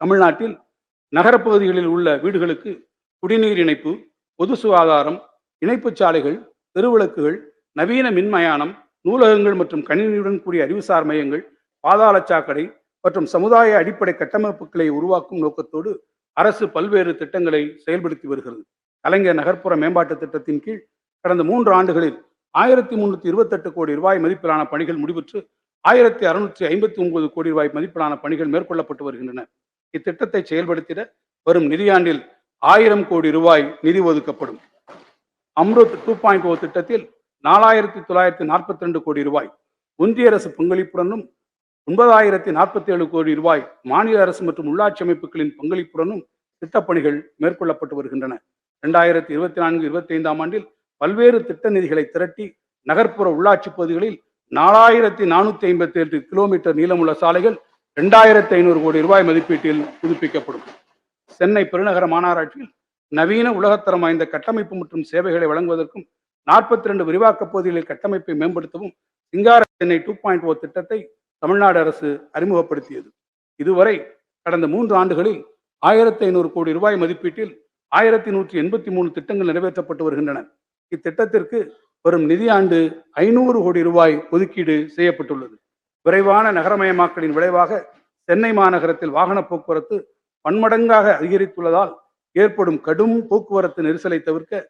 தமிழ்நாட்டில் நகரப்பகுதிகளில் உள்ள வீடுகளுக்கு குடிநீர் இணைப்பு பொது சுகாதாரம் இணைப்புச் சாலைகள் தெருவிளக்குகள் நவீன மின்மயானம் நூலகங்கள் மற்றும் கணினியுடன் கூடிய அறிவுசார் மையங்கள் பாதாள சாக்கடை மற்றும் சமுதாய அடிப்படை கட்டமைப்புகளை உருவாக்கும் நோக்கத்தோடு அரசு பல்வேறு திட்டங்களை செயல்படுத்தி வருகிறது. கலைஞர் நகர்ப்புற மேம்பாட்டு திட்டத்தின் கீழ் கடந்த மூன்று ஆண்டுகளில் ஆயிரத்தி முன்னூத்தி இருபத்தெட்டு கோடி ரூபாய் மதிப்பிலான பணிகள் முடிவுற்று ஆயிரத்தி அறுநூற்றி ஐம்பத்தி ஒன்பது கோடி ரூபாய் மதிப்பிலான பணிகள் மேற்கொள்ளப்பட்டு வருகின்றன. இத்திட்டத்தை செயல்படுத்திட வரும் நிதியாண்டில் ஆயிரம் கோடி ரூபாய் நிதி ஒதுக்கப்படும். அம்ருத் டூ பாயிண்ட் ஓ திட்டத்தில் நாலாயிரத்தி தொள்ளாயிரத்தி நாற்பத்தி ரெண்டு கோடி ரூபாய். ஒன்றிய அரசு பங்களிப்புடனும் ஒன்பதாயிரத்தி நாற்பத்தி ஏழு கோடி ரூபாய் மாநில அரசு மற்றும் உள்ளாட்சி அமைப்புகளின் பங்களிப்புடனும் திட்டப்பணிகள் மேற்கொள்ளப்பட்டு வருகின்றன. இரண்டாயிரத்தி இருபத்தி நான்கு இருபத்தி ஐந்தாம் ஆண்டில் பல்வேறு திட்ட நிதிகளை திரட்டி நகர்ப்புற உள்ளாட்சி பகுதிகளில் நாலாயிரத்தி நானூத்தி ஐம்பத்தி எட்டு கிலோமீட்டர் நீளமுள்ள சாலைகள் இரண்டாயிரத்தி ஐநூறு கோடி ரூபாய் மதிப்பீட்டில் புதுப்பிக்கப்படும். சென்னை பெருநகர மாநகராட்சியில் நவீன உலகத்தரம் வாய்ந்த கட்டமைப்பு மற்றும் சேவைகளை வழங்குவதற்கும் நாற்பத்தி ரெண்டு விரிவாக்க பகுதிகளில் கட்டமைப்பை மேம்படுத்தவும் சிங்கார சென்னை டூ பாயிண்ட் ஓ திட்டத்தை தமிழ்நாடு அரசு அறிமுகப்படுத்தியது. இதுவரை கடந்த மூன்று ஆண்டுகளில் ஆயிரத்தி ஐநூறு கோடி ரூபாய் மதிப்பீட்டில் ஆயிரத்தி நூற்றி எண்பத்தி மூணு திட்டங்கள் நிறைவேற்றப்பட்டு வருகின்றன. இத்திட்டத்திற்கு வரும் நிதியாண்டு ஐநூறு கோடி ரூபாய் ஒதுக்கீடு செய்யப்பட்டுள்ளது. விரைவான நகரமயமாக்கலின் விளைவாக சென்னை மாநகரத்தில் வாகன போக்குவரத்து பன்மடங்காக அதிகரித்துள்ளதால் ஏற்படும் கடும் போக்குவரத்து நெரிசலை தவிர்க்க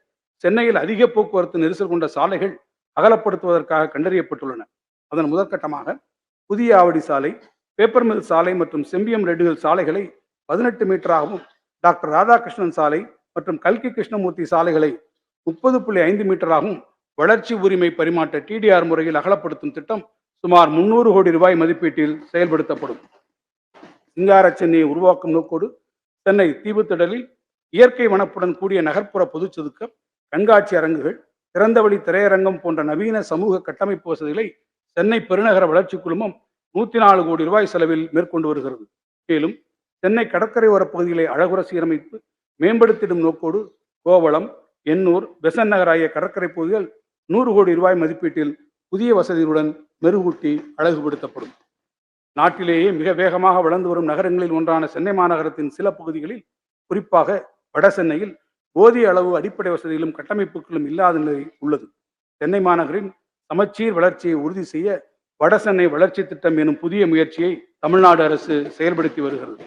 சென்னையில் அதிக போக்குவரத்து நெரிசல் கொண்ட சாலைகள் அகலப்படுத்துவதற்காக கண்டறியப்பட்டுள்ளன. அதன் முதற்கட்டமாக புதிய ஆவடி சாலை பேப்பர் மில் சாலை மற்றும் செம்பியம் ரெட்டுகள் சாலைகளை பதினெட்டு மீட்டராகவும் டாக்டர் ராதாகிருஷ்ணன் சாலை மற்றும் கல்கி கிருஷ்ணமூர்த்தி சாலைகளை முப்பது புள்ளி ஐந்து மீட்டராகவும் வளர்ச்சி உரிமை பரிமாற்ற டிடிஆர் முறையில் அகலப்படுத்தும் திட்டம் சுமார் முன்னூறு கோடி ரூபாய் மதிப்பீட்டில் செயல்படுத்தப்படும். சிங்கார சென்னையை உருவாக்கும் நோக்கோடு சென்னை தீவுத்திடலில் இயற்கை வனப்புடன் கூடிய நகர்ப்புற பொதுச்சதுக்கம் கண்காட்சி அரங்குகள் திறந்தவழி திரையரங்கம் போன்ற நவீன சமூக கட்டமைப்பு வசதிகளை சென்னை பெருநகர வளர்ச்சி குழுமம் நூத்தி நாலு கோடி ரூபாய் செலவில் மேற்கொண்டு வருகிறது. மேலும் சென்னை கடற்கரையோர பகுதிகளை அழகுற சீரமைப்பு மேம்படுத்திடும் நோக்கோடு கோவளம் எண்ணூர் பெசன் நகர் ஆகிய கடற்கரை பகுதிகள் நூறு கோடி ரூபாய் மதிப்பீட்டில் புதிய வசதிகளுடன் மெருகூட்டி அழகுபடுத்தப்படும். நாட்டிலேயே மிக வேகமாக வளர்ந்து வரும் நகரங்களில் ஒன்றான சென்னை மாநகரத்தின் சில பகுதிகளில் குறிப்பாக வட சென்னையில் போதிய அளவு அடிப்படை வசதிகளும் கட்டமைப்புகளும் இல்லாத நிலை உள்ளது. சென்னை மாநகரின் சமச்சீர் வளர்ச்சியை உறுதி செய்ய வட சென்னை வளர்ச்சி திட்டம் எனும் புதிய முயற்சியை தமிழ்நாடு அரசு செயல்படுத்தி வருகிறது.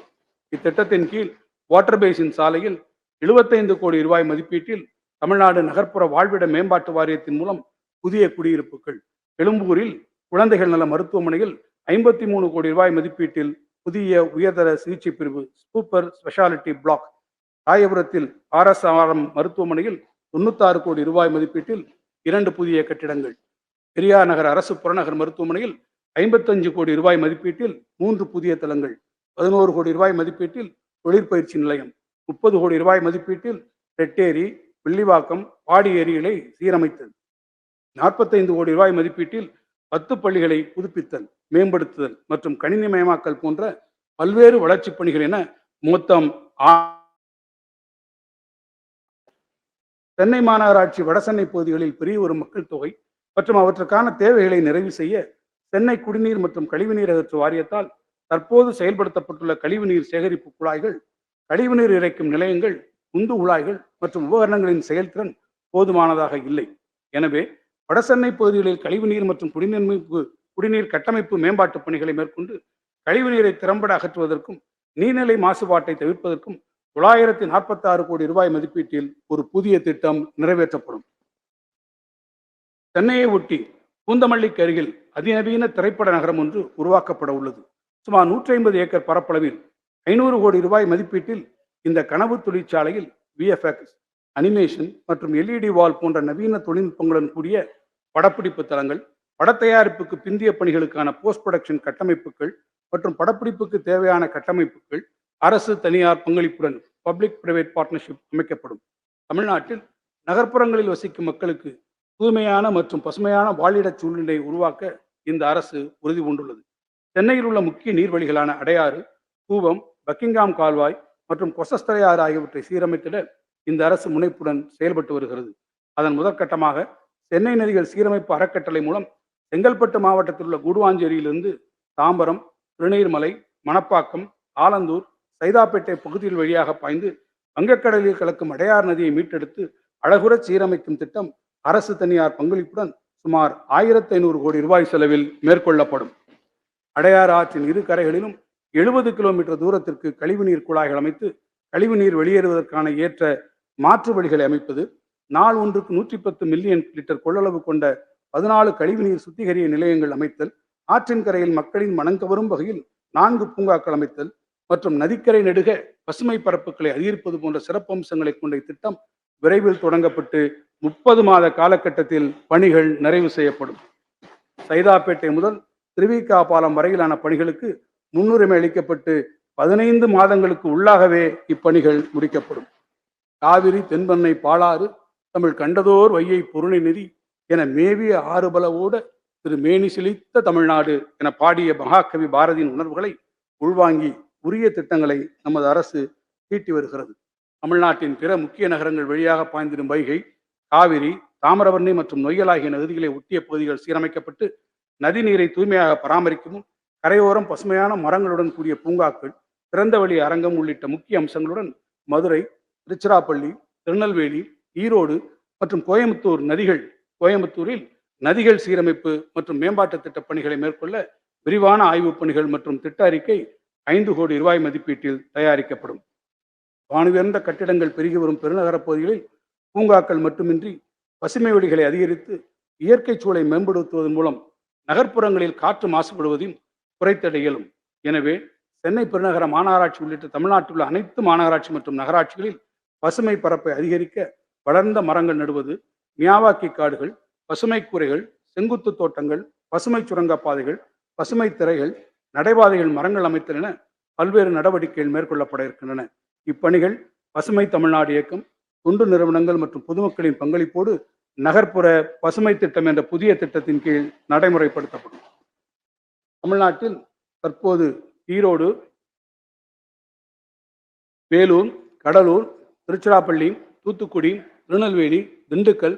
இத்திட்டத்தின் கீழ் வாட்டர் பேசின் சாலையில் 75 கோடி ரூபாய் மதிப்பீட்டில் தமிழ்நாடு நகர்ப்புற வாழ்விட மேம்பாட்டு வாரியத்தின் மூலம் புதிய குடியிருப்புகள் எழும்பூரில் குழந்தைகள் நல மருத்துவமனையில் ஐம்பத்தி மூணு கோடி ரூபாய் மதிப்பீட்டில் புதிய உயர்தர சிகிச்சை பிரிவு சூப்பர் ஸ்பெஷாலிட்டி பிளாக். ராயபுரத்தில் ஆர்எஸ்ஆர்எம் மருத்துவமனையில் தொண்ணூத்தாறு கோடி ரூபாய் மதிப்பீட்டில் இரண்டு புதிய கட்டிடங்கள். பெரியார் நகர் அரசு புறநகர் மருத்துவமனையில் ஐம்பத்தஞ்சு கோடி ரூபாய் மதிப்பீட்டில் மூன்று புதிய தளங்கள். பதினோரு கோடி ரூபாய் மதிப்பீட்டில் தொழிற்பயிற்சி நிலையம். முப்பது கோடி ரூபாய் மதிப்பீட்டில் ரெட்டேரி வில்லிவாக்கம் பாடி ஏரிகளை சீரமைத்தது நாற்பத்தைந்து கோடி ரூபாய் மதிப்பீட்டில் பத்து பள்ளிகளை புதுப்பித்தல் மேம்படுத்துதல் மற்றும் கணினிமயமாக்கல் போன்ற பல்வேறு வளர்ச்சிப் பணிகள் என மொத்தம் சென்னை மாநகராட்சி வடசென்னை பகுதிகளில் பெரிய ஒரு மக்கள் தொகை மற்றும் அவற்றுக்கான தேவைகளை நிறைவு செய்ய சென்னை குடிநீர் மற்றும் கழிவுநீர் அகற்று வாரியத்தால் தற்போது செயல்படுத்தப்பட்டுள்ள கழிவுநீர் சேகரிப்பு குழாய்கள் கழிவுநீர் இறைக்கும் நிலையங்கள் உந்து குழாய்கள் மற்றும் உபகரணங்களின் செயல்திறன் போதுமானதாக இல்லை. எனவே வடசென்னை பகுதிகளில் கழிவுநீர் மற்றும் குடிநீர்மைப்பு குடிநீர் கட்டமைப்பு மேம்பாட்டு பணிகளை மேற்கொண்டு கழிவுநீரை திறம்பட அகற்றுவதற்கும் நீர்நிலை மாசுபாட்டை தவிர்ப்பதற்கும் தொள்ளாயிரத்தி நாற்பத்தி ஆறு கோடி ரூபாய் மதிப்பீட்டில் ஒரு புதிய திட்டம் நிறைவேற்றப்படும். சென்னையை ஒட்டி பூந்தமல்லிக்கு அருகில் அதிநவீன திரைப்பட நகரம் ஒன்று உருவாக்கப்பட உள்ளது. சுமார் நூற்றி ஐம்பது ஏக்கர் பரப்பளவில் ஐநூறு கோடி ரூபாய் மதிப்பீட்டில் இந்த கனவு தொழிற்சாலையில் விஎஃப்எக்ஸ் அனிமேஷன் மற்றும் எல்இடி வால் போன்ற நவீன தொழில்நுட்பங்களுடன் கூடிய படப்பிடிப்பு தளங்கள் படத்தயாரிப்புக்கு பிந்திய பணிகளுக்கான போஸ்ட் ப்ரொடக்ஷன் கட்டமைப்புகள் மற்றும் படப்பிடிப்புக்கு தேவையான கட்டமைப்புகள் அரசு தனியார் பங்களிப்புடன் பப்ளிக் பிரைவேட் பார்ட்னர்ஷிப் அமைக்கப்படும். தமிழ்நாட்டில் நகர்ப்புறங்களில் வசிக்கும் மக்களுக்கு தூய்மையான மற்றும் பசுமையான வாழிடச் சூழ்நிலையை உருவாக்க இந்த அரசு உறுதி பூண்டுள்ளது. சென்னையில் உள்ள முக்கிய நீர்வழிகளான அடையாறு கூவம் பக்கிங்காம் கால்வாய் மற்றும் கொசஸ்தரையாறு ஆகியவற்றை சீரமைத்திட இந்த அரசு முனைப்புடன் செயல்பட்டு வருகிறது. அதன் முதற்கட்டமாக சென்னை நதிகள் சீரமைப்பு அறக்கட்டளை மூலம் செங்கல்பட்டு மாவட்டத்தில் உள்ள கூடுவாஞ்சேரியிலிருந்து தாம்பரம் திருநீர்மலை மணப்பாக்கம் ஆலந்தூர் சைதாப்பேட்டை பகுதியில் வழியாக பாய்ந்து வங்கக்கடலில் கலக்கும் அடையார் நதியை மீட்டெடுத்து அழகுற சீரமைக்கும் திட்டம் அரசு தனியார் பங்களிப்புடன் சுமார் ஆயிரத்தி ஐநூறு கோடி ரூபாய் செலவில் மேற்கொள்ளப்படும். அடையார் ஆற்றின் இரு கரைகளிலும் எழுபது கிலோமீட்டர் தூரத்திற்கு கழிவுநீர் குழாய்கள் அமைத்து கழிவுநீர் வெளியேறுவதற்கான ஏற்ற மாற்று வழிகளை அமைப்பது நாள் ஒன்றுக்கு நூற்றி பத்து மில்லியன் லிட்டர் கொள்ளளவு கொண்ட பதினாலு கழிவுநீர் சுத்திகரிய நிலையங்கள் அமைத்தல் ஆற்றின் கரையில் மக்களின் மனங்கவரும் வகையில் நான்கு பூங்காக்கள் அமைத்தல் மற்றும் நதிக்கரை நெடுக பசுமை பரப்புகளை அதிகரிப்பது போன்ற சிறப்பம்சங்களை கொண்ட இத்திட்டம் விரைவில் தொடங்கப்பட்டு முப்பது மாத காலகட்டத்தில் பணிகள் நிறைவு செய்யப்படும். சைதாப்பேட்டை முதல் திருவிக்கா பாலம் வரையிலான பணிகளுக்கு முன்னுரிமை அளிக்கப்பட்டு பதினைந்து மாதங்களுக்கு உள்ளாகவே இப்பணிகள் முடிக்கப்படும். காவிரி தென்பெண்ணை பாலாறு தமிழ் கண்டதோர் வையை பொருணை நெறி என மேவிய ஆறுபலவோட திரு மேனி செழித்த தமிழ்நாடு என பாடிய மகாகவி பாரதியின் உணர்வுகளை உள்வாங்கி உரிய திட்டங்களை நமது அரசு தீட்டி வருகிறது. தமிழ்நாட்டின் பிற முக்கிய நகரங்கள் வழியாக பாய்ந்திடும் வைகை காவிரி தாமிரபரணி மற்றும் நொய்யல் ஆகிய நதிகளை ஒட்டிய பகுதிகள் சீரமைக்கப்பட்டு நதி நீரை தூய்மையாக பராமரிக்கவும் கரையோரம் பசுமையான மரங்களுடன் கூடிய பூங்காக்கள் திறந்தவெளி அரங்கம் உள்ளிட்ட முக்கிய அம்சங்களுடன் மதுரை திருச்சிராப்பள்ளி திருநெல்வேலி ஈரோடு மற்றும் கோயம்புத்தூர் நதிகள் கோயம்புத்தூரில் நதிகள் சீரமைப்பு மற்றும் மேம்பாட்டு திட்டப் பணிகளை மேற்கொள்ள விரிவான ஆய்வுப் பணிகள் மற்றும் திட்ட அறிக்கை ஐந்து கோடி ரூபாய் மதிப்பீட்டில் தயாரிக்கப்படும். வானுயர்ந்த கட்டிடங்கள் பெருகி வரும் பெருநகரப் பகுதிகளில் பூங்காக்கள் மட்டுமின்றி பசுமை வழிகளை அதிகரித்து இயற்கை சூழலை மேம்படுத்துவதன் மூலம் நகர்ப்புறங்களில் காற்று மாசுபடுவதையும் குறைத்திட இயலும் எனவே சென்னை பெருநகர மாநகராட்சி உள்ளிட்ட தமிழ்நாட்டில் உள்ள அனைத்து மாநகராட்சி மற்றும் நகராட்சிகளில் பசுமை பரப்பை அதிகரிக்க வளர்ந்த மரங்கள் நடுவது மியாவாக்கி காடுகள் பசுமை கூரைகள் செங்குத்து தோட்டங்கள் பசுமை சுரங்கப்பாதைகள் பசுமை திரைகள் நடைபாதைகள் மரங்கள் அமைத்தல் என பல்வேறு நடவடிக்கைகள் மேற்கொள்ளப்பட இருக்கின்றன. இப்பணிகள் பசுமை தமிழ்நாடு இயக்கம் தொண்டு நிறுவனங்கள் மற்றும் பொதுமக்களின் பங்களிப்போடு நகர்ப்புற பசுமை திட்டம் என்ற புதிய திட்டத்தின் கீழ் நடைமுறைப்படுத்தப்படும். தமிழ்நாட்டில் தற்போது ஈரோடு வேலூர் கடலூர் திருச்சிராப்பள்ளி தூத்துக்குடி திருநெல்வேலி திண்டுக்கல்